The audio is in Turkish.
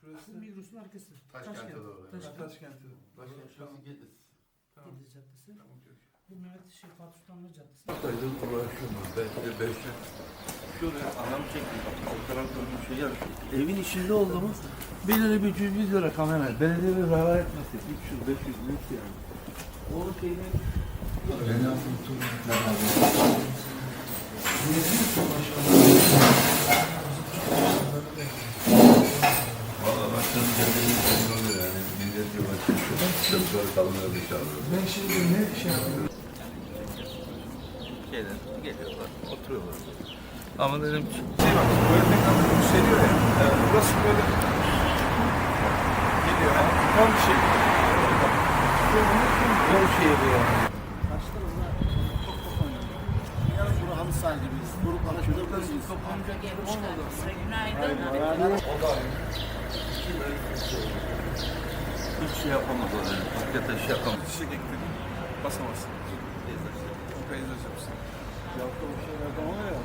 Şurası Migros'un arkası. Taşkent'e doğru. Taşkent. Taşkent'e. Başka şurası Gediz. Tamam. Gediz Caddesi. Tamam. Bu Mehmet şey Fatih Sultanlı Caddesi. Saydım uğraşıyorum. Belki de beşte. Şuraya anam çekti. O tarafta bir şey gelmiş. Evin içinde oldu mu? Bir lira bir yüz yüz lira kamera. Belediye bir zarar etmesin. 300 500 büyük yani. Onun şeyini Beni atın Valla başkanın kendini oluyor yani. Milleti başkanı. Çocukları kalmıyor dışarıda. Ben şimdi ne şey yapıyorum? Şeyden geliyorlar, oturuyorlar. Ama dedim Şey bak, ne kadar yükseliyor ya. Burası böyle geliyor. Yani tam şey. o şey bu yani. Halı saha gibiyiz. Grup alışveriş Amca gelmiş. Günaydın. Hiç şey yapamaz o yani. Hakikaten şey yapamaz. Çiçek ekledim. Basamazsın. Peyzaj yapsın. Yaptığım şeylerden oluyor ya.